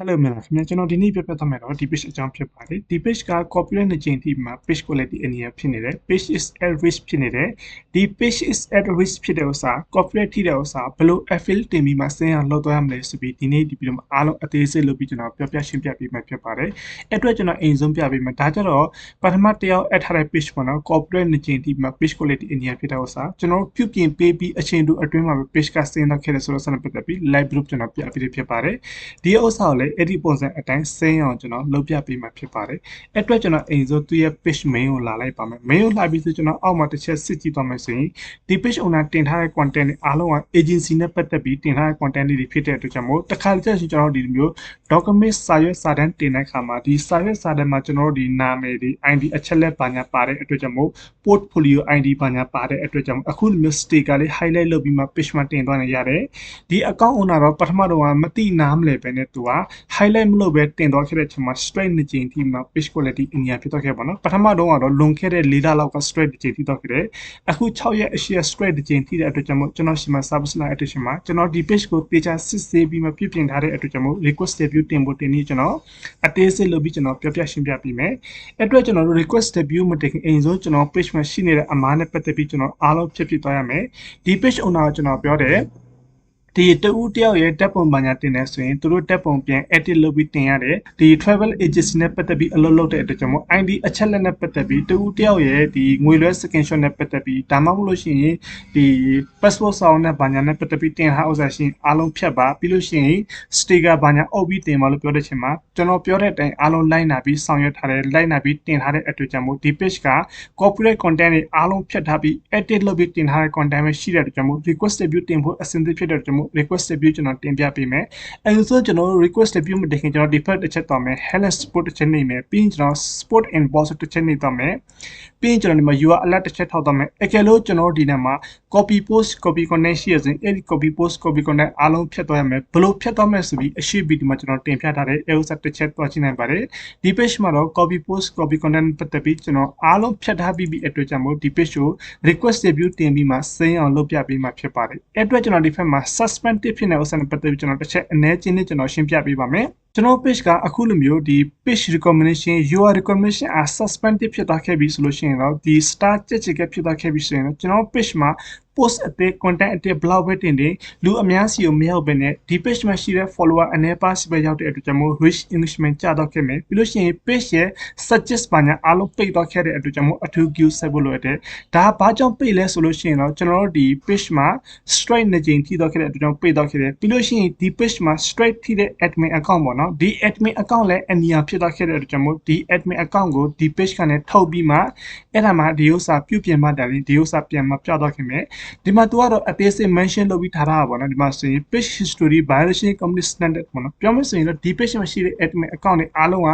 Hello မင်္ဂလာခင်ဗျာကျွန်တော်ဒီနေ့ပြပြသွားမယ်တော့ဒီ page အကြောင်းဖြစ်ပါတယ်ဒီ page က copyright နဲ့ချိန်ထိမှာ page quality အနေနဲ့ဖြစ်နေတယ် page is at risk ဖြစ်နေတယ်ဒီ page is at risk ဖြစ်တဲ့ဥစ္စာ copyright ထိတဲ့ဥစ္စာဘယ်လို affil တင်ပြီးမှဆင်းအောင်လုပ်သွားရမလဲဆိုပြီးဒီနေ့ဒီဗီဒီယိုမှာအားလုံးအသေးစိတ်လုပ်ပြီးကျွန်တော်ပြောပြရှင်းပြပေးမှာဖြစ်ပါတယ်အဲ့အတွက်ကျွန်တော်အိမ်ဆုံးပြပေးမှာဒါကြတော့ပထမတစ်ယောက် add ထားတဲ့ page ပေါ့နော် copyright နဲ့ချိန်ထိမှာ page quality အနေနဲ့ဖြစ်တဲ့ဥစ္စာကျွန်တော်ပြုပြင်ပေးပြီးအချိန်တူအတွင်းမှာပဲ page ကဆင်းတော့ခဲ့တယ်ဆိုတော့ဆက်လက်ပတ်သက်ပြီး live group ကျွန်တော်ပြပေးဖြစ်ပါတယ်ဒီဥစ္စာကိုလည်းအဲ့ဒီပုံစံအတိုင်းဆင်းအောင်ကျွန်တော်လုပ်ပြပေးမှာဖြစ်ပါတယ်အဲ့အတွက်ကျွန်တော်အိမ်စိုးသူ့ရဲ့ page main ကိုလာလိုက်ပါမယ် main ကိုလာပြီးဆိုကျွန်တော်အောက်မှာတစ်ချက်စစ်ကြည့်သွားမယ်ဆိုရင်ဒီ page owner တင်ထားတဲ့ content တွေအားလုံးက agency နဲ့ပတ်သက်ပြီးတင်ထားတဲ့ content တွေဖြစ်တဲ့အတွက်ကြောင့်မို့တစ်ခါတည်းကျွန်တော်ဒီလိုမျိုး document စာရွက်စာတမ်းတင်တဲ့အခါမှာဒီစာရွက်စာတမ်းမှာကျွန်တော်တို့ဒီနာမည်တွေ ID အချက်လက်ပါညာပါတဲ့အတွက်ကြောင့်မို့ portfolio ID ပါညာပါတဲ့အတွက်ကြောင့်အခုလိုမျိုး sticker လေး highlight လုပ်ပြီးမှ page မှာတင်သွားနေရတယ်ဒီ account owner တော့ပထမတော့မသိနားမလဲပဲနဲ့သူက highlight မလုပ်ပဲတင်သွားခဲ့တဲ့ချိန်မှာ straight နှစ်ကြိမ်ထိမှ page quality အညာဖြစ်သွားခဲ့ပါတော့ပထမတော့ကတော့လွန်ခဲ့တဲ့၄လလောက်က straight တစ်ကြိမ်ထိသွားခဲ့တယ်အခု6ရက်အရှိ straight တစ်ကြိမ်ထိတဲ့အတွက်ကြောင့်မို့ကျွန်တော်ရှိမှာ service line edition မှာကျွန်တော်ဒီ page ကိုတေချာစစ်ဆေးပြီးမှပြုပြင်ထားတဲ့အတွက်ကြောင့်မို့ request review တင်ဖို့တင်နေကျွန်တော်အသေးစိတ်လုပ်ပြီးကျွန်တော်ပြောပြရှင်းပြပေးမယ်အဲ့အတွက်ကျွန်တော်တို့ request review မတင်ခင်အိမ်ဆုံးကျွန်တော် page မှာရှိနေတဲ့အမားနဲ့ပတ်သက်ပြီးကျွန်တော်အားလုံးဖြစ်ဖြစ်သွားရမယ်ဒီ page owner ကိုကျွန်တော်ပြောတယ် ဒီတဦးတယောက်ရဲ့တက်ပုံပညာတင်နေဆိုရင်သူတို့တက်ပုံပြန် edit လုပ်ပြီးတင်ရတယ်ဒီ travel agency နဲ့ပတ်သက်ပြီးအလုပ်လုပ်တဲ့အတွက်ကြောင့်မို့ ID အချက်လက်နဲ့ပတ်သက်ပြီးတဦးတယောက်ရဲ့ဒီငွေလွှဲ screenshot နဲ့ပတ်သက်ပြီးဒါမှမဟုတ်လို့ရှိရင်ဒီ passport စာအုပ်နဲ့ပညာနဲ့ပတ်သက်ပြီးတင်ထားဥစ္စာရှင်အားလုံးဖြတ်ပါပြီးလို့ရှိရင် sticker ပညာအုပ်ပြီးတင်ပါလို့ပြောတဲ့ချိန်မှာကျွန်တော်ပြောတဲ့အတိုင်းအားလုံးလိုက်နာပြီးဆောင်ရွက်ထားတယ်လိုက်နာပြီးတင်ထားတဲ့အတွက်ကြောင့်မို့ဒီ page က copyright content တွေအားလုံးဖြတ်ထားပြီး edit လုပ်ပြီးတင်ထားတဲ့ content ပဲရှိတဲ့အတွက်ကြောင့်မို့ request review တင်ဖို့အဆင်သင့်ဖြစ်တဲ့အတွက်ကြောင့်မို့ request review ကျွန်တော်တင်ပြပေးမယ်အဲဒါဆိုကျွန်တော် request review မတင်ခင်ကျွန်တော် default တစ်ချက်တော့မယ် hello sport တစ်ချက်နေမယ်ပြီးရင်ကျွန်တော် sport and boss တစ်ချက်နေတော့မယ်ပြီးရင်ကျွန်တော်ဒီမှာ UR alert တစ်ချက်ထောက်တော့မယ်အကယ်လို့ကျွန်တော်ဒီနေ့မှာ copy post copy content ရှိရစဉ်အဲ့ဒီ copy post copy content အားလုံးဖြတ်သွားရမယ်ဘယ်လိုဖြတ်သွားမယ်ဆိုပြီးအရှိဗီဒီယိုမှာကျွန်တော်တင်ပြထားတဲ့အဲဥစ္စာတစ်ချက်သွားကြည့်နိုင်ပါတယ်ဒီ page မှာတော့ copy post copy content ပတ်သက်ပြီးကျွန်တော်အားလုံးဖြတ်ထားပြီးပြီအတွက်ကြောင့်မို့ဒီ page ကို request review တင်ပြီးမှစင်းအောင်လုပ်ပြပေးမှာဖြစ်ပါတယ်အဲ့အတွက်ကျွန်တော်ဒီဖက်မှာ suspended ဖြစ်နေဥစ္စာနဲ့ပတ်သက်ပြီးကျွန်တော်တစ်ချက်အနည်းချင်းနဲ့ကျွန်တော်ရှင်းပြပေးပါမယ် ကျွန်တော် page ကအခုလိုမျိုးဒီ page recommendation your recommendation အ suspended ဖြစ်သွားခဲ့ပြီဆိုလို့ရှိရင်တော့ဒီ star ကြက်ကြက်ကဖြစ်သွားခဲ့ပြီဆိုရင်တော့ကျွန်တော် page မှာ post အသေး content အသေး blog ပဲတင်တင်လူအများစီကိုမရောက်ဘဲနဲ့ဒီ page မှာရှိတဲ့ follower အနေပါစီပဲရောက်တဲ့အတွက်ကြောင့်မို့ reach engagement ကျတော့ခဲ့မယ်ပြီးလို့ရှိရင် page ရဲ့ suggest ပါညာအားလုံးပိတ်တော့ခဲ့တဲ့အတွက်ကြောင့်မို့အထူး view ဆက်ဖို့လိုတဲ့ဒါဘာကြောင့်ပိတ်လဲဆိုလို့ရှိရင်တော့ကျွန်တော်တို့ဒီ page မှာ straight နှစ်ကြိမ်ထိတော့ခဲ့တဲ့အတွက်ကြောင့်ပိတ်တော့ခဲ့တယ်ပြီးလို့ရှိရင်ဒီ page မှာ straight ထိတဲ့ admin account ပေါ့နော်ဒီ admin account လည်းအနီယာဖြစ်တော့ခဲ့တဲ့အတွက်ကြောင့်မို့ဒီ admin account ကိုဒီ page ကနေထုတ်ပြီးမှအဲ့ဒါမှဒီဥစ္စာပြုပြင်မှတာရင်ဒီဥစ္စာပြန်မပြတော့ခင်မယ်ဒီမှာ तू ကတော့ အသေးစိတ် mention လုပ်ပြီးထားတာပါနော်ဒီမှာဆိုရင် page history violation company standard ပေါ့နော်ပြောမယ်ဆိုရင်တော့ဒီ page မှာရှိတဲ့ admin account တွေအားလုံးက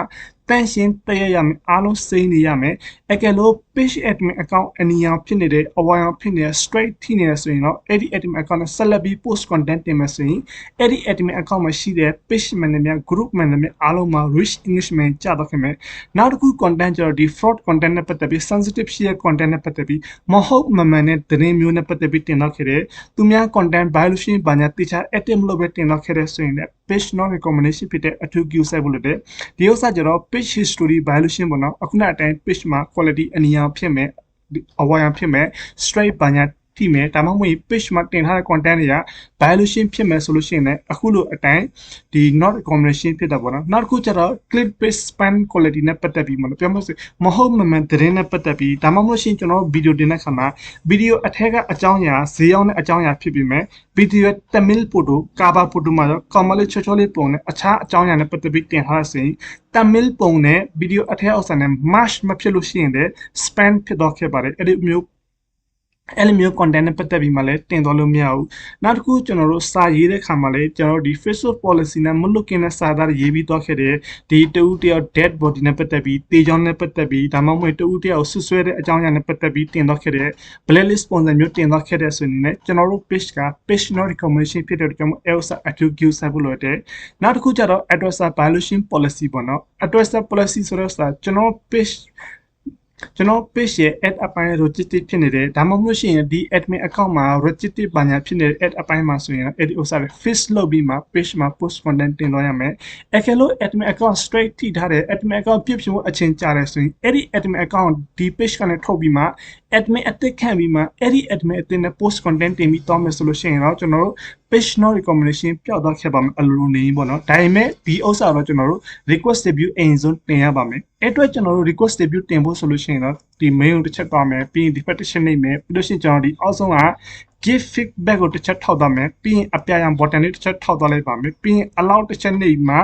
တန့်ရှင်းတရရမယ်အားလုံးစိမ့်နေရမယ်အကယ်လို့ page admin account အနီရောင်ဖြစ်နေတဲ့အဝိုင်အောင်ဖြစ်နေတဲ့ straight ထိနေရဆိုရင်တော့အဲ့ဒီ admin account နဲ့ဆက်လက်ပြီး post content တင်မယ်ဆိုရင်အဲ့ဒီ admin account မှာရှိတဲ့ page manager group manager အားလုံးမှာ rich engagement ကျတော့ခင်မယ်နောက်တစ်ခု content ကျတော့ဒီ fraud content နဲ့ပတ်သက်ပြီး sensitive ရှိတဲ့ content နဲ့ပတ်သက်ပြီးမဟုတ်မမှန်တဲ့သတင်းမျိုးနဲ့ပတ်သက်ပြီးတင်တော့ခဲ့တယ်သူများ content violation ဘာညာတိကျ active မလုပ်ပဲတင်တော့ခဲ့တဲ့ဆိုရင်လည်း page not recommendation ဖြစ်တဲ့အထူး queue ဆက်ဖို့လို့တဲ့ဒီဥစ္စာကျတော့ page history violation ပေါ့နော်အခုနအတိုင်း page မှာ quality အနီရောင်ဖြစ်မယ်အဝါရောင်ဖြစ်မယ် straight ဘာညာ ထိမယ်ဒါမှမဟုတ် page မှာတင်ထားတဲ့ content တွေက violation ဖြစ်မယ်ဆိုလို့ရှိရင်လည်းအခုလိုအတိုင်းဒီ not recommendation ဖြစ်တာပေါ့နော်နောက်တစ်ခုကျတော့ click page span quality နဲ့ပတ်သက်ပြီးမလို့ပြောမလို့မဟုတ်မမှန်သတင်းနဲ့ပတ်သက်ပြီးဒါမှမဟုတ်ရှင်ကျွန်တော်ဗီဒီယိုတင်တဲ့ခါမှာဗီဒီယိုအထက်ကအကြောင်းအရာဈေးရောက်တဲ့အကြောင်းအရာဖြစ်ပြီးမယ်ဗီဒီယိုတမင်ပိုတိုကာဘာပိုတိုမှာတော့ common လေးချောချောလေးပုံနဲ့အခြားအကြောင်းအရာနဲ့ပတ်သက်ပြီးတင်ထားရစဉ်တမင်ပုံနဲ့ဗီဒီယိုအထက်အောက်ဆန်နဲ့ match မဖြစ်လို့ရှိရင်လည်း span ဖြစ်တော့ခဲ့ပါတယ်အဲ့ဒီမျိုး အဲ့လိုမျိုး content နဲ့ပတ်သက်ပြီးမှလည်းတင်သွားလို့မရဘူးနောက်တစ်ခုကျွန်တော်တို့စာရေးတဲ့ခါမှာလည်းကျွန်တော်တို့ဒီ Facebook policy နဲ့မလွတ်ကင်းတဲ့စာသားရေးပြီးသွားခဲ့တယ်ဒီတဦးတယောက် dead body နဲ့ပတ်သက်ပြီးတေချောင်းနဲ့ပတ်သက်ပြီးဒါမှမဟုတ်တဦးတယောက်ဆွဆွဲတဲ့အကြောင်းအရာနဲ့ပတ်သက်ပြီးတင်သွားခဲ့တဲ့ blacklist sponsor မျိုးတင်သွားခဲ့တဲ့ဆိုရင်လည်းကျွန်တော်တို့ page က page not recommendation ဖြစ်တဲ့အတွက်ကျွန်တော် ELSA attribute ဆက်ဖို့လိုတဲ့နောက်တစ်ခုကျတော့ address violation policy ပေါ့နော် address policy ဆိုတော့စာကျွန်တော် page ကျွန်တော် page ရဲ့ add အပိုင်း register ဖြစ်နေတယ်ဒါမှမဟုတ်ရှင်ဒီ admin account မှာ register ဘာညာဖြစ်နေတဲ့ add အပိုင်းမှာဆိုရင်အဲ့ဒီဥစ္စာတွေ fix လုပ်ပြီးမှ page မှာ post content တင်သွားရမယ်အကယ်လို့ admin account straight ထိထားတယ် admin account ပြည့်ပြည့်အချင်းကြတယ်ဆိုရင်အဲ့ဒီ admin account ဒီ page ကနေထုတ်ပြီးမှ admin အသစ်ခံပြီးမှအဲ့ဒီ admin အသစ်နဲ့ post content တင်ပြီးတော့မယ်ဆိုလို့ရှိရင်တော့ကျွန်တော်တို့ page no recommendation ပျောက်သွားခဲ့ပါမယ်အလိုလိုနေပေါ့နော်ဒါပေမဲ့ဒီဥစ္စာတော့ကျွန်တော်တို့ request debut အိမ်ဆုံးတင်ရပါမယ်အဲ့အတွက်ကျွန်တော်တို့ request debut တင်ဖို့ဆိုလို့ရှိရင်တော့ဒီ mail ကိုတစ်ချက်သွားမယ်ပြီးရင် definition နေမယ်ပြီးလို့ရှိရင်ကျွန်တော်ဒီအောက်ဆုံးက give feedback ကိုတစ်ချက်ထောက်သွားမယ်ပြီးရင်အပြရန် button လေးတစ်ချက်ထောက်သွားလိုက်ပါမယ်ပြီးရင် allow တစ်ချက်နေမှ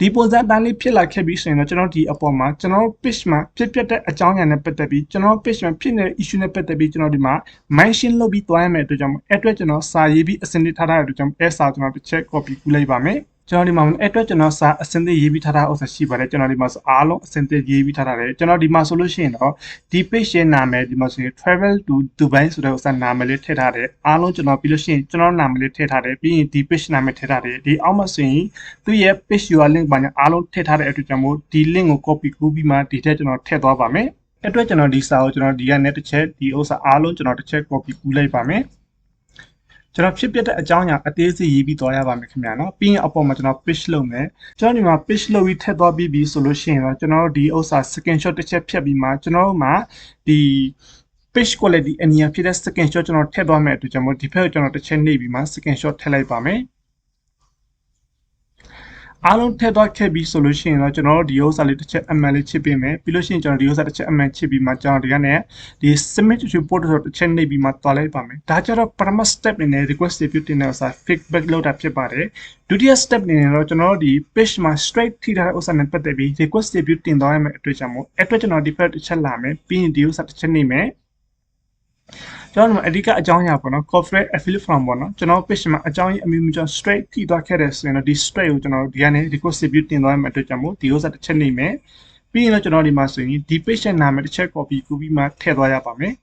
ဒီပုံစံတန်းလေးဖြစ်လာခဲ့ပြီးဆိုရင်တော့ကျွန်တော်ဒီအပေါ်မှာကျွန်တော် page မှာဖြစ်ပျက်တဲ့အကြောင်းအရာနဲ့ပတ်သက်ပြီးကျွန်တော် page မှာဖြစ်နေတဲ့ issue နဲ့ပတ်သက်ပြီးကျွန်တော်ဒီမှာ mention လုပ်ပြီးသွားရမယ်အတွက်ကြောင့်အဲ့အတွက်ကျွန်တော်စာရေးပြီးအစင်လေးထားထားတဲ့အတွက်ကြောင့်အဲစာကျွန်တော်တစ်ချက် copy ကူးလိုက်ပါမယ် ကျွန်တော်ဒီမှာအဲ့အတွက်ကျွန်တော်စာအစင်သေးရေးပြီးထားတာဥစ္စာရှိပါတယ်ကျွန်တော်ဒီမှာအားလုံးအစင်သေးရေးပြီးထားတာတယ်ကျွန်တော်ဒီမှာဆိုလို့ရှိရင်တော့ဒီ page ရဲ့နာမည်ဒီမှာဆိုရင် travel to Dubai ဆိုတဲ့ဥစ္စာနာမည်လေးထည့်ထားတယ်အားလုံးကျွန်တော်ပြီးလို့ရှိရင်ကျွန်တော်နာမည်လေးထည့်ထားတယ်ပြီးရင်ဒီ page နာမည်ထည့်ထားတယ်ဒီအောက်မှာဆိုရင်သူ့ရဲ့ page URL link ဘာညာအားလုံးထည့်ထားတဲ့အတွက်ကြောင့်မို့ဒီ link ကို copy ကူးပြီးမှဒီထက်ကျွန်တော်ထည့်သွားပါမယ်အတွက်ကျွန်တော်ဒီစာကိုကျွန်တော်ဒီကနေတစ်ချက်ဒီဥစ္စာအားလုံးကျွန်တော်တစ်ချက် copy ကူးလိုက်ပါမယ် ကျွန်တော်ဖြစ်ပျက်တဲ့အကြောင်းအရာအသေးစိတ်ရေးပြီးသွားရပါမယ်ခင်ဗျာနော်ပြီးရင်အပေါ်မှာကျွန်တော် page လုပ်မယ်ကျွန်တော်ဒီမှာ page လုပ်ပြီးထည့်သွားပြီးပြီဆိုလို့ရှိရင်တော့ကျွန်တော်တို့ဒီဥစ္စာ screenshot တစ်ချက်ဖြတ်ပြီးမှကျွန်တော်တို့မှာဒီ page quality အနည်းဖြစ်တဲ့ screenshot ကျွန်တော်ထည့်သွားမယ်အတွက်ကျွန်တော်ဒီဖက်ကိုကျွန်တော်တစ်ချက်နှိပ်ပြီးမှ screenshot ထည့်လိုက်ပါမယ် အားလုံးထည့်သွားခဲ့ပြီဆိုလို့ရှိရင်တော့ကျွန်တော်တို့ဒီဥစ္စာလေးတစ်ချက် ML လေးချစ်ပေးမယ်ပြီးလို့ရှိရင်ကျွန်တော်ဒီဥစ္စာတစ်ချက် ML ချစ်ပြီးမှကျွန်တော်ဒီကနေဒီ submit report ဆိုတစ်ချက်နှိပ်ပြီးမှတွားလိုက်ပါမယ်ဒါကြတော့ပထမ step အနေနဲ့ request debut တင်တဲ့ဥစ္စာ feedback လုပ်တာဖြစ်ပါတယ်ဒုတိယ step အနေနဲ့တော့ကျွန်တော်တို့ဒီ page မှာ straight ထိထားတဲ့ဥစ္စာနဲ့ပတ်သက်ပြီး request debut တင်သွားရမယ့်အတွက်ကြောင့်မို့အဲ့အတွက်ကျွန်တော်ဒီ file တစ်ချက်လာမယ်ပြီးရင်ဒီဥစ္စာတစ်ချက်နှိပ်မယ် ကျွန်တော်တို့အဓိကအကြောင်းအရာပေါ့နော် corporate affiliate from ပေါ့နော်ကျွန်တော် page မှာအကြောင်းရင်းအမျိုးမျိုးကျွန်တော် straight ထိသွားခဲ့တယ်ဆိုရင်တော့ဒီ straight ကိုကျွန်တော်ဒီကနေ request debut တင်သွားမယ့်အတွက်ကြောင့်မို့ဒီဥစ္စာတစ်ချက်နေမယ်ပြီးရင်တော့ကျွန်တော်ဒီမှာဆိုရင်ဒီ page ရဲ့နာမည်တစ်ချက် copy ကူးပြီးမှထည့်သွားရပါမယ်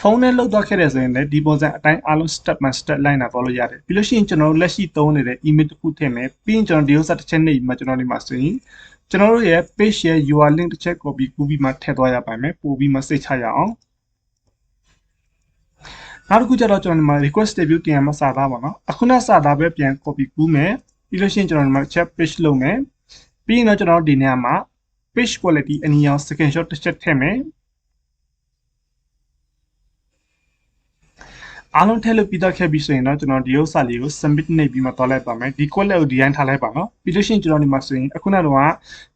ဖုန်းနဲ့လောက်တော့ခဲ့တယ်ဆိုရင်လည်းဒီပုံစံအတိုင်းအားလုံး step by step လိုက်နာပေါ်လို့ရတယ်ပြီးလို့ရှိရင်ကျွန်တော်တို့လက်ရှိသုံးနေတဲ့ email တစ်ခုထည့်မယ်ပြီးရင်ကျွန်တော်ဒီဥစ္စာတစ်ချက်နေပြီးမှကျွန်တော်ဒီမှာဆိုရင်ကျွန်တော်တို့ရဲ့ page ရဲ့ URL link တစ်ချက် copy ကူးပြီးမှထည့်သွားရပါမယ်ပို့ပြီးမှစိတ်ချရအောင် နောက်တစ်ခုကျတော့ကျွန်တော်ဒီမှာ request debut တင်ရမှာစာသားပါနော်အခုနစာသားပဲပြန် copy ကူးမယ်ပြီးလို့ရှိရင်ကျွန်တော်ဒီမှာ chat page လုပ်မယ်ပြီးရင်တော့ကျွန်တော်ဒီနေရာမှာ page quality အနည်းအောင် screenshot တစ်ချက်ထည့်မယ်အားလုံးထည့်လို့ပြီးတော့ခဲ့ပြီဆိုရင်တော့ကျွန်တော်ဒီဥစ္စာလေးကို submit နှိပ်ပြီးမှသွားလိုက်ပါမယ်ဒီ quality ကို design ထားလိုက်ပါနော်ပြီးလို့ရှိရင်ကျွန်တော်ဒီမှာဆိုရင်အခုနကတော့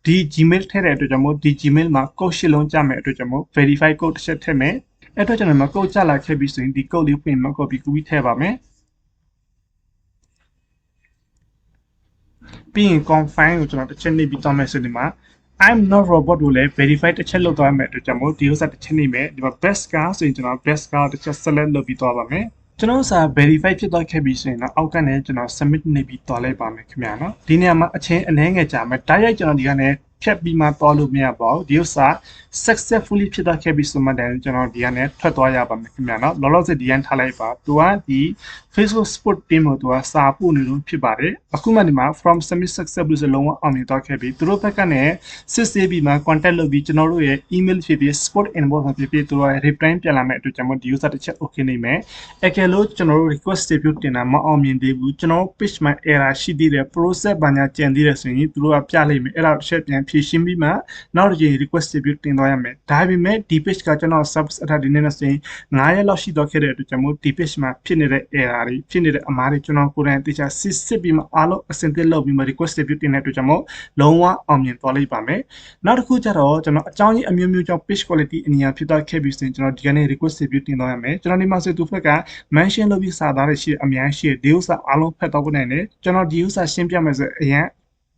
ဒီ Gmail ထည့်တဲ့အတွက်ကြောင့်မို့ဒီ Gmail မှာ code ရှစ်လုံးကြားမယ်အတွက်ကြောင့်မို့ verify code တစ်ချက်ထည့်မယ် အဲ့တော့ကျွန်တော်မှာ code ကြလာခဲ့ပြီဆိုရင်ဒီ code လေးပြင်မှာ copy ကူပြီးထည့်ပါမယ်ပြီးရင် confine ကိုကျွန်တော်တစ်ချက်နှိပ်ပြီးသွားမယ်ဆိုဒီမှာ I'm not robot ကိုလည်း verify တစ်ချက်လုပ်သွားမယ်အတွက်ကြောင့်မို့ဒီဥစ္စာတစ်ချက်နှိပ်မယ်ဒီမှာ best car ဆိုရင်ကျွန်တော် best car တစ်ချက် select လုပ်ပြီးသွားပါမယ်ကျွန်တော်စာ verify ဖြစ်သွားခဲ့ပြီဆိုရင်တော့အောက်ကနေကျွန်တော် submit နှိပ်ပြီးသွားလိုက်ပါမယ်ခင်ဗျာနော်ဒီနေရာမှာအချင်းအနည်းငယ်ကြာမယ်တိုက်ရိုက်ကျွန်တော်ဒီကနေ ဖြတ်ပြီးမှသွားလို့မရပါဘူးဒီဥစ္စာ successfully ဖြစ်သွားခဲ့ပြီဆိုမှတည်းကျွန်တော်ဒီကနေထွက်သွားရပါမယ်ခင်ဗျာနော်လောလောဆယ်ဒီကနေထားလိုက်ပါသူကဒီ Facebook Sport Team ကိုသူကစာပို့နေလို့ဖြစ်ပါတယ်အခုမှဒီမှာ from submit successfully ဆိုလုံးဝအောင်နေတော့ခဲ့ပြီသူတို့ဘက်ကနေစစ်ဆေးပြီးမှ contact လုပ်ပြီးကျွန်တော်တို့ရဲ့ email ဖြစ်ဖြစ် sport inbox ဖြစ်ဖြစ်သူတို့ရဲ့ reply ပြန်လာမယ့်အတွက်ကျွန်တော်ဒီ user တစ်ချက် okay နေမယ်အကယ်လို့ကျွန်တော်တို့ request တွေပြုတင်တာမအောင်မြင်သေးဘူးကျွန်တော် page မှာ error ရှိသေးတယ် process ဘာညာကြံသေးတယ်ဆိုရင်သူတို့ကပြလိုက်မယ်အဲ့ဒါတစ်ချက်ပြန်ဖြည့်ရှင်းပြီးမှနောက်တစ်ချိန် request တွေပြုတင်သွားရမယ်ဒါပေမဲ့ဒီ page ကကျွန်တော် subs အထာဒီနေ့နဲ့ဆိုရင်9ရက်လောက်ရှိတော့ခဲ့တဲ့အတွက်ကျွန်တော်ဒီ page မှာဖြစ်နေတဲ့ error တွေဖြစ်နေတဲ့အမားတွေကျွန်တော်ကိုယ်တိုင်တေချာစစ်စစ်ပြီးမှအားလုံးအစင်သစ်လုပ်ပြီးမှ request တွေပြုတင်တဲ့အတွက်ကျွန်တော်လုံးဝအောင်မြင်သွားလိမ့်ပါမယ်နောက်တစ်ခုကျတော့ကျွန်တော်အကြောင်းကြီးအမျိုးမျိုးကြောင့် page quality အနည်းဖြစ်သွားခဲ့ပြီးဆိုရင်ကျွန်တော်ဒီကနေ့ request တွေပြုတင်သွားရမယ်ကျွန်တော်ဒီမှာဆိုသူဖက်က mention လုပ်ပြီးစာသားတွေရှိအများရှိဒီဥစ္စာအားလုံးဖတ်တော့ဖို့နိုင်တယ်ကျွန်တော်ဒီဥစ္စာရှင်းပြမယ်ဆိုအရင်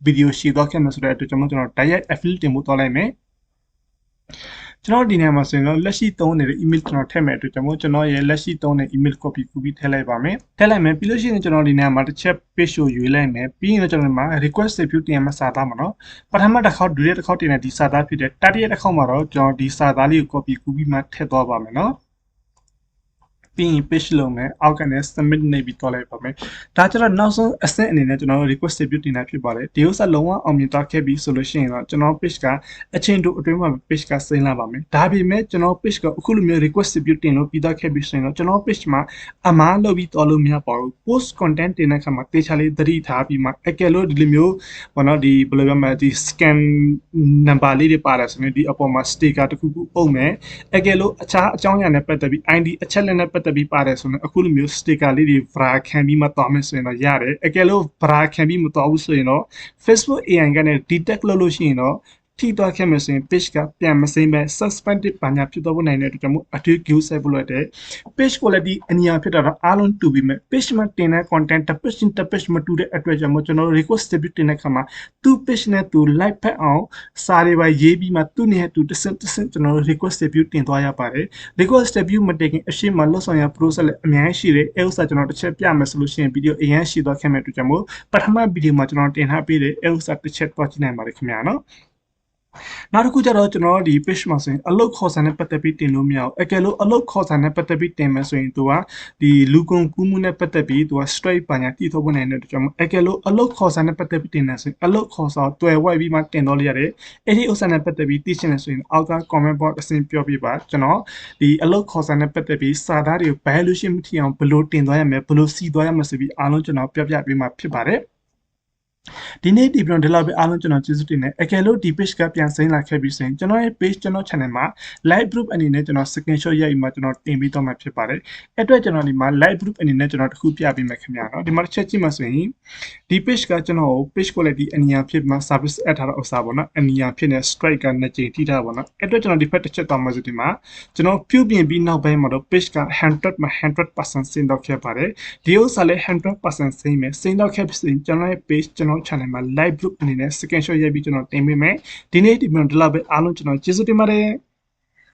ဗီဒီယိုရှိတော့ခဲ့မယ်ဆိုတဲ့အတွက်ကျွန်တော်ကျွန်တော် direct affiliate တင်ဖို့သွားလိုက်မယ်ကျွန်တော်ဒီနေရာမှာဆိုရင်တော့လက်ရှိသုံးနေတဲ့ email ကျွန်တော်ထည့်မယ်အတွက်ကျွန်တော်ကျွန်တော်ရဲ့လက်ရှိသုံးတဲ့ email copy ကူပြီးထည့်လိုက်ပါမယ်ထည့်လိုက်မယ်ပြီးလို့ရှိရင်ကျွန်တော်ဒီနေရာမှာတစ်ချက် page ကိုရွေးလိုက်မယ်ပြီးရင်တော့ကျွန်တော်ဒီမှာ request review တင်ရမှာစာသားမှာနော်ပထမတစ်ခေါက်ဒုတိယတစ်ခေါက်တင်တဲ့ဒီစာသားဖြစ်တဲ့တတိယတစ်ခေါက်မှာတော့ကျွန်တော်ဒီစာသားလေးကို copy ကူပြီးမှထည့်သွားပါမယ်နော် ပြီးရင် page လုံးမယ်အောက်ကနေ submit နေပြီးတော့လိုက်ပါမယ်ဒါကြတော့နောက်ဆုံးအဆင့်အနေနဲ့ကျွန်တော်တို့ request view တင်တာဖြစ်ပါတယ်ဒီဥစ္စာလုံးဝအောင်မြင်သွားခဲ့ပြီဆိုလို့ရှိရင်တော့ကျွန်တော် page ကအချင်းတို့အတွင်းမှာ page ကစိမ့်လာပါမယ်ဒါပေမဲ့ကျွန်တော် page ကအခုလိုမျိုး request view တင်လို့ပြီးသွားခဲ့ပြီဆိုရင်တော့ကျွန်တော် page မှာအမားလုပ်ပြီးတော်လို့မရပါဘူး post content တင်တဲ့အခါမှာတေချာလေးသတိထားပြီးမှအကယ်လို့ဒီလိုမျိုးဘောနော်ဒီဘယ်လိုပြောမလဲဒီ scan number လေးတွေပါတယ်ဆိုရင်ဒီအပေါ်မှာ sticker တစ်ခုခုအုပ်မယ်အကယ်လို့အခြားအကြောင်းအရာနဲ့ပတ်သက်ပြီး ID အချက်လက်နဲ့ပတ်သက်ပြီးပါတယ်ဆိုရင်အခုလိုမျိုး sticker လေးတွေ vra ခံပြီးမှသွားမယ်ဆိုရင်တော့ရတယ်အကယ်လို့ vra ခံပြီးမသွားဘူးဆိုရင်တော့ Facebook AI ကနေ detect လုပ်လို့ရှိရင်တော့ ထိသွားခဲ့မယ်ဆိုရင် page ကပြန်မစိမ့်ပဲ suspended ဘာညာဖြစ်သွားဖို့နိုင်တဲ့အတွက်ကြောင့်မို့အထူး view set ဖို့လိုတဲ့ page quality အနည်းဖြစ်တာတော့အားလုံးတူပြီးမဲ့ page မှာတင်တဲ့ content တစ် page တစ် page မတူတဲ့အတွက်ကြောင့်မို့ကျွန်တော်တို့ request debut တင်တဲ့အခါမှာသူ့ page နဲ့သူ like ဖက်အောင်စာတွေပါရေးပြီးမှသူ့နဲ့သူတစ်စက်တစ်စက်ကျွန်တော်တို့ request debut တင်သွားရပါတယ် request debut မတင်ခင်အရှိမလွတ်ဆောင်ရ process လည်းအများကြီးရှိတယ်အဲဥစ္စာကျွန်တော်တစ်ချက်ပြမယ်ဆိုလို့ရှိရင် video အရင်ရှိသွားခဲ့မဲ့အတွက်ကြောင့်မို့ပထမ video မှာကျွန်တော်တင်ထားပေးတယ်အဲဥစ္စာတစ်ချက်တွားကြည့်နိုင်ပါတယ်ခင်ဗျာနော် နောက်တစ်ခုကျတော့ကျွန်တော်တို့ဒီ page မှာဆိုရင်အလုတ်ခေါ်ဆန်နဲ့ပတ်သက်ပြီးတင်လို့မရဘူးအကယ်လို့အလုတ်ခေါ်ဆန်နဲ့ပတ်သက်ပြီးတင်မယ်ဆိုရင်သူကဒီလူကုန်ကူးမှုနဲ့ပတ်သက်ပြီးသူက straight ပါညာတည်ထုတ်ဖို့နိုင်တဲ့အတွက်ကြောင့်အကယ်လို့အလုတ်ခေါ်ဆန်နဲ့ပတ်သက်ပြီးတင်တယ်ဆိုရင်အလုတ်ခေါ်စာတွယ်ဝိုက်ပြီးမှတင်တော့လို့ရတယ်အဲ့ဒီဥစ္စာနဲ့ပတ်သက်ပြီးသိချင်တယ်ဆိုရင်အောက်က comment box အဆင်ပြောပြပါကျွန်တော်ဒီအလုတ်ခေါ်ဆန်နဲ့ပတ်သက်ပြီးစာသားတွေကို valuation မထီအောင်ဘယ်လိုတင်သွားရမလဲဘယ်လိုစီသွားရမလဲဆိုပြီးအားလုံးကျွန်တော်ပြပြပေးမှာဖြစ်ပါတယ် ဒီနေ့ဒီပြန်ဒီလောက်ပဲအားလုံးကျွန်တော်ကျေးဇူးတင်တယ်အကယ်လို့ဒီ page ကပြန်စိမ့်လာခဲ့ပြီဆိုရင်ကျွန်တော်ရဲ့ page ကျွန်တော် channel မှာ live group အနေနဲ့ကျွန်တော် screenshot ရိုက်ပြီးမှကျွန်တော်တင်ပေးတော့မှာဖြစ်ပါတယ်အဲ့အတွက်ကျွန်တော်ဒီမှာ live group အနေနဲ့ကျွန်တော်တခုပြပေးမယ်ခင်ဗျာနော်ဒီမှာတစ်ချက်ကြည့်မှဆိုရင်ဒီ page ကကျွန်တော် page quality အနီယာဖြစ်မှ service add ထားတဲ့ဥစ္စာပေါ့နော်အနီယာဖြစ်နေ strike ကနှစ်ကြိမ်ထိထားပါတော့အဲ့အတွက်ကျွန်တော်ဒီဖက်တစ်ချက်တော့မှဆိုဒီမှာကျွန်တော်ပြုပြင်ပြီးနောက်ပိုင်းမှာတော့ page က100မှာ100%စင်တော့ခဲ့ပါတယ်ဒီဥစ္စာလည်း100%စိမ့်မယ်စိမ့်တော့ခဲ့ပြီဆိုရင်ကျွန်တော်ရဲ့ page ကျွန်တော် channel မှာ live group အနေနဲ့ screenshot ရိုက်ပြီးကျွန်တော်တင်ပေးမယ်ဒီနေ့ဒီမှာဒီလောက်ပဲအားလုံးကျွန်တော်ကျေးဇူးတင်ပါတယ်